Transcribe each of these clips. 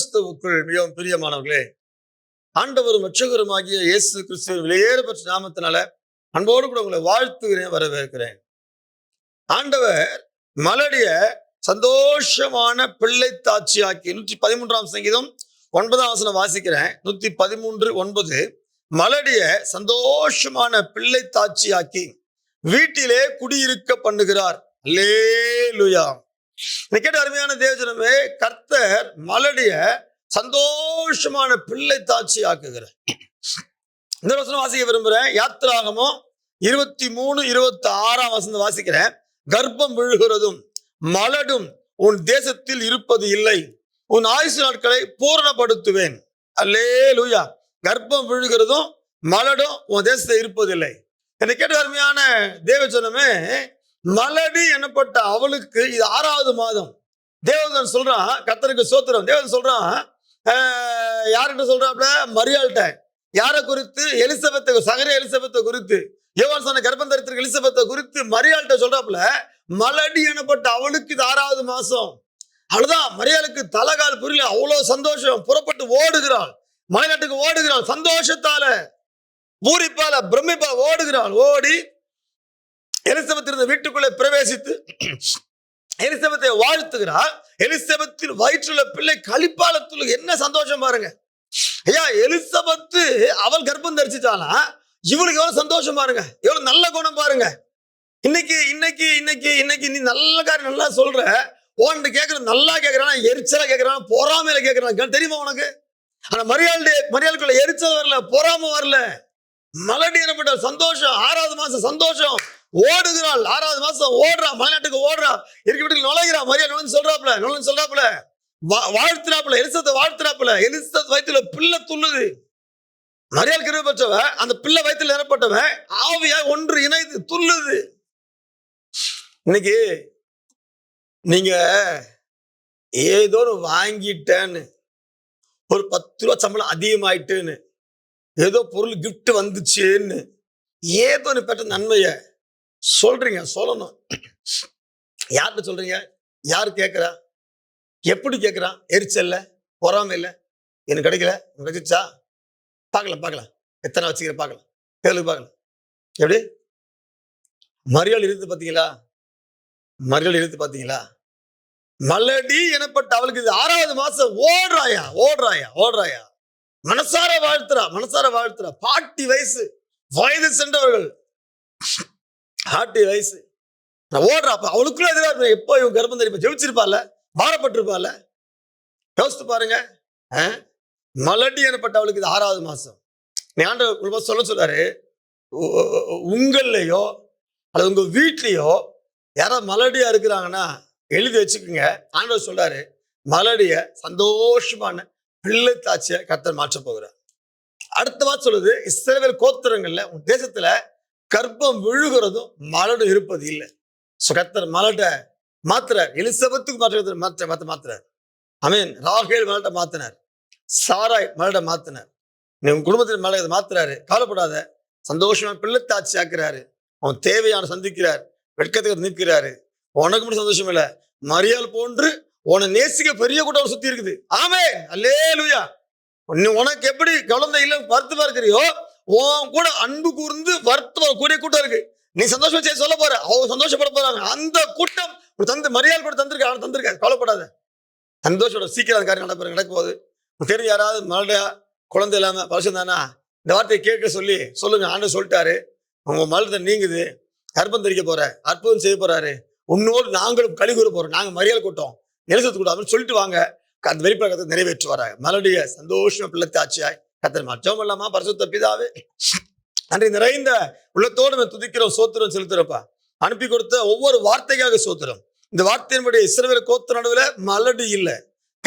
கிறிஸ்துவுக்குள் மிகவும் பிரியமானவர்களே ஆண்டவரும் மற்றகருமாகிய இயேசு கிறிஸ்துவின் வெளியேற பெற்ற நாமத்தினால அன்போடு கூட உங்களை வாழ்த்துகிறேன் வரவேற்கிறேன். ஆண்டவர் மலடிய சந்தோஷமான பிள்ளை தாட்சியாக்கி நூற்றி பதிமூன்றாம் சங்கீதம் ஒன்பதாம் ஆசனம் வாசிக்கிறேன். நூத்தி பதிமூன்று ஒன்பது. மலடிய சந்தோஷமான பிள்ளை தாட்சியாக்கி வீட்டிலே குடியிருக்க பண்ணுகிறார். லே லுயா கேட்ட அருமையான தேவஜனமே கர்த்தர் மலடிய சந்தோஷமான பிள்ளை தாட்சி ஆக்குகிறார் இந்த வசனம் வாசிக்க விரும்புறேன். யாத்திராகமும் இருபத்தி மூணு இருபத்தி ஆறாம் வசனம் வாசிக்கிறேன். கர்ப்பம் விழுகிறதும் மலடும் உன் தேசத்தில் இருப்பது இல்லை. உன் ஆயுசு நாட்களை பூரணப்படுத்துவேன். அல்லே லூயா கர்ப்பம் விழுகிறதும் மலடும் உன் தேசத்தில் இருப்பதில்லை. என்னை கேட்டு அருமையான தேவச்சனமே மலடி எனப்பட்ட அவளுக்கு இது ஆறாவது மாதம். தேவதன் சொல்றான் கத்தருக்கு சோத்திரம். தேவதன் சொல்றான் ஆஹ், யார்கிட்ட சொல்றாப்ல? மரியாள்கிட்ட. யாரை குறித்து? எலிசபெத்தை சகர எலிசபெத்தை குறித்து. யோவான் சொன்ன கர்ப்பம் எலிசபெத்தை குறித்து மரியாள்கிட்ட சொல்றாப்ல மலடி எனப்பட்ட அவளுக்கு இது ஆறாவது மாசம் அவ்வளவுதான். மரியாளுக்கு தலகால் புரியல. அவ்வளவு சந்தோஷம். புறப்பட்டு ஓடுகிறாள். மலைநாட்டுக்கு ஓடுகிறாள். சந்தோஷத்தால பூரிப்பால பிரமிப்பால ஓடுகிறாள். ஓடி எலிசபெத் இருந்த வீட்டுக்குள்ளே பிரவேசித்து எலிசபெத்தை வாழ்த்துகிறார். எலிசபெத்தில் வயிற்றுள்ள பிள்ளை கழிப்பால என்ன சந்தோஷம் பாருங்க. ஐயா எலிசபெத்து அவள் கர்ப்பம் தரிச்சிட்டானா இவளுக்கு எவ்வளவு சந்தோஷம் பாருங்க. எவ்வளவு நல்ல குணம் பாருங்க. இன்னைக்கு இன்னைக்கு இன்னைக்கு இன்னைக்கு நீ நல்ல காரியம் நல்லா சொல்ற. உன்கிட்ட கேட்கற நல்லா கேட்கறானா எரிச்சலா கேட்கறான் பொறாமையில கேட்கறான் தெரியுமா உனக்கு? ஆனா மரியாதை மரியாளுக்குள்ள எரிச்சல் வரல பொறாம வரல. மலடி எனப்பட்ட சந்தோஷம் ஆறாவது மாசம் சந்தோஷம். ஓடுகிறாள். ஆறாவது மாசம் ஓடுறா மலைநாட்டுக்கு ஓடுறா. இருக்க வீட்டுக்கு நுழைகிறா. மரியா நுழைஞ்சு சொல்றாப்புல நுழைஞ்சு சொல்றாப்புல. வா- வாழ்த்துறாப்புல எலிசத்தை வாழ்த்துறாப்புல. எலிசத் வயிற்றுல பிள்ளை துள்ளுது. மரியாதை கிருபை பெற்றவ அந்த பிள்ளை வயிற்றுல நிரப்பட்டவன் ஆவியா ஒன்று இணைந்து துள்ளுது. இன்னைக்கு நீங்க ஏதோ ஒன்று வாங்கிட்டேன்னு ஒரு பத்து ரூபா சம்பளம் அதிகமாயிட்டுன்னு ஏதோ பொருள் கிஃப்ட் வந்துச்சேன்னு ஏதோ ஒன்று பெற்ற நன்மையை சொல்றீங்க சொல்லணும். யார்கிட்ட சொல்றீங்க? யார் கேட்குறா? எப்படி கேட்குறான் எரிச்சல்ல பொறாமை இல்லை? எனக்கு கிடைக்கல. உனக்கு கிடைச்சிச்சா பார்க்கலாம் பார்க்கலாம். எத்தனை வச்சுக்கிற பார்க்கலாம். கேளு பார்க்கலாம். எப்படி? மறியல் இருந்து பார்த்தீங்களா? மறியல் இருந்து பார்த்தீங்களா? மலடி எனப்பட்ட அவளுக்கு இது ஆறாவது மாசம் ஓடுறாயா? ஓடுறாயா? ஓடுறாயா? மனசார வாழ்த்துறா மனசார வாழ்த்துறா. பாட்டி வயசு. வயது சென்றவர்கள். பாட்டி வயசு நான் ஓடுறா அப்ப அவளுக்குள்ள எதிராக இருப்பேன். எப்போ இவன் கர்ப்பம் தெரியும் ஜெயிச்சிருப்பாள் மாறப்பட்டிருப்பாள் யோசித்து பாருங்க. ஆ? மலடி எனப்பட்ட அவளுக்கு இது ஆறாவது மாதம் நீ ஆண்டவர் சொல்ல சொல்றாரு. உங்கள்லையோ அல்லது உங்கள் வீட்லேயோ யாராவது மலடியாக இருக்கிறாங்கன்னா எழுதி வச்சுக்கோங்க. ஆண்டவர் சொல்றாரு மலடிய சந்தோஷமான பிள்ளை தாட்சியை கர்த்தர் மாற்ற போகிறார். அடுத்த வாரம் சொல்லுது இஸ்ரவேல் கோத்திரங்கள்ல உன் தேசத்துல கர்ப்பம் விழுகிறதும் மலடும் இருப்பது இல்லை. ஸோ கத்தர் மலட்ட மாத்துறார். எலிசபத்துக்கு மாற்ற மாற்ற மாத்த மாத்துறார். அமீன் ராகேல் மலட்ட மாத்தினார். சாராய் மலட்ட மாத்தினார். நீ உன் குடும்பத்தில் மலை மாத்துறாரு. கவலைப்படாத. சந்தோஷமா பிள்ளைத்தாட்சி ஆக்குறாரு. அவன் தேவையான சந்திக்கிறார். வெட்கத்துக்கு நிற்கிறாரு உனக்கு மட்டும் சந்தோஷம் இல்லை. மரியாள் போன்று உன்னை நேசிக்க பெரிய கூட்டம் சுத்தி இருக்குது. ஆமே அல்லே லுயா உனக்கு எப்படி குழந்தை இல்லை வருத்தமா இருக்கிறியோ உன் கூட அன்பு கூர்ந்து வருத்தம் கூடிய கூட்டம் இருக்கு. நீ சந்தோஷமா செய்ய சொல்ல போற. அவங்க சந்தோஷப்பட போறாங்க அந்த கூட்டம் தந்து மரியாதை கூட தந்திருக்க அவன் தந்திருக்க கவலைப்படாத. சந்தோஷோட சீக்கிரம் அந்த காரியம் நடப்ப நடக்க போகுது. தெரியும் யாராவது மறுபடியா குழந்தை இல்லாம வருஷம் தானா இந்த வார்த்தையை கேட்க சொல்லி சொல்லுங்க. ஆண்டு சொல்லிட்டாரு. உங்க மலத்தை நீங்குது. கர்ப்பம் தெரிக்க போற அற்புதம் செய்ய போறாரு. உன்னோடு நாங்களும் கழி கூற போறோம். நாங்க மரியாதை கூட்டம் எழுசத்து கூட அப்படின்னு சொல்லிட்டு வாங்க. அந்த வெளிப்பாடு நிறைவேற்றி வராங்க. மலடைய சந்தோஷமா பிள்ளை ஆட்சியாய் கத்தர் மற்றவங்க இல்லாமா பரிசுத்த பிதாவே. அன்றை நிறைந்த உள்ளத்தோடு நம்ம துதிக்கிறோம் சோத்திரம் செலுத்துறப்பா. அனுப்பி கொடுத்த ஒவ்வொரு வார்த்தைக்காக சோத்திரம். இந்த வார்த்தையினுடைய இஸ்ரவேல் கோத்து நடுவில் மலடி இல்லை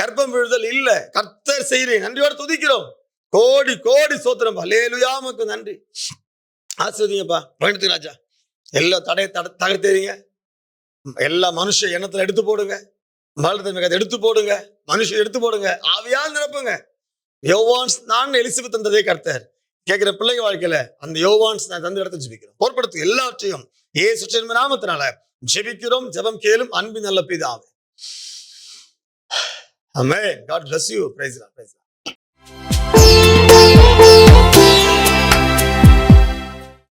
கர்ப்பம் விழுதல் இல்ல கர்த்தர் செய்கிறேன் நன்றியோட துதிக்கிறோம். கோடி கோடி சோத்திரம். லேலுயாமக்கு நன்றி. ஆசிரியப்பா பயணத்து ராஜா. எல்லா தடையை தட தகர்த்தேறீங்க. எல்லா மனுஷ எண்ணத்துல எடுத்து போடுங்க. மலத்தன்மை அதை எடுத்து போடுங்க. மனுஷன் எடுத்து போடுங்க. ஆவியால் நிரப்புங்க. யோவான்ஸ் நான் எலிசபெத் தந்ததே கர்த்தர். கேட்கிற பிள்ளைங்க வாழ்க்கையில அந்த யோவான்ஸ் நான் தந்த இடத்தை ஜெபிக்கிறோம். பொறுப்படுத்து எல்லாவற்றையும் ஏ சுற்றின் நாமத்தினால ஜெபிக்கிறோம் ஜெபம் கேளும் அன்பின் நல்ல பிதாவே. அமே God bless you Praise God.